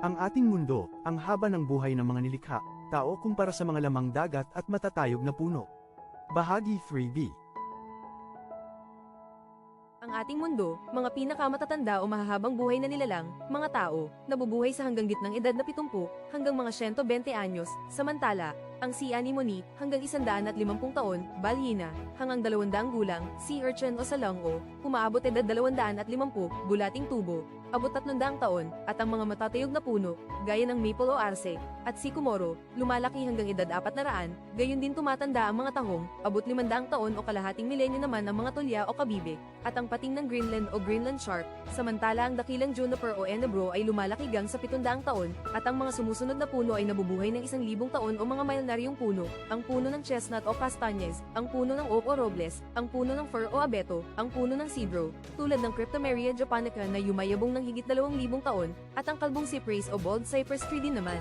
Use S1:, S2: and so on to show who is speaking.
S1: Ang ating mundo, ang haba ng buhay ng mga nilikha, tao kumpara sa mga lamang dagat at matatayog na puno. Bahagi 3b
S2: Ang ating mundo, mga pinakamatatanda o mahahabang buhay na nilalang, mga tao, nabubuhay sa hanggang gitnang edad na 70 hanggang mga 120 anyos, samantala, ang sea anemone hanggang 150 taon, balyena, hanggang 200 gulang, sea urchin o salongo, umaabot edad 250, bulating tubo, abot 300 taon, at ang mga matatayog na puno, gaya ng maple o arce, at sycamore, lumalaki hanggang edad 400, gayon din tumatanda ang mga tahong, abot 500 taon o kalahating milenyo naman ang mga tulya o kabibig, at ang pating ng Greenland o Greenland shark, samantala ang dakilang juniper o enebro ay lumalaki gang sa 700 taon, at ang mga sumusunod na puno ay nabubuhay ng 1,000 taon o mga milenaryong puno, ang puno ng chestnut o castañes, ang puno ng oak o robles, ang puno ng fir o abeto, ang puno ng cedro, tulad ng Cryptomeria japonica na yumayabong ng higit 2,000 taon, at ang kalbong cypress o bald cypress tree din naman.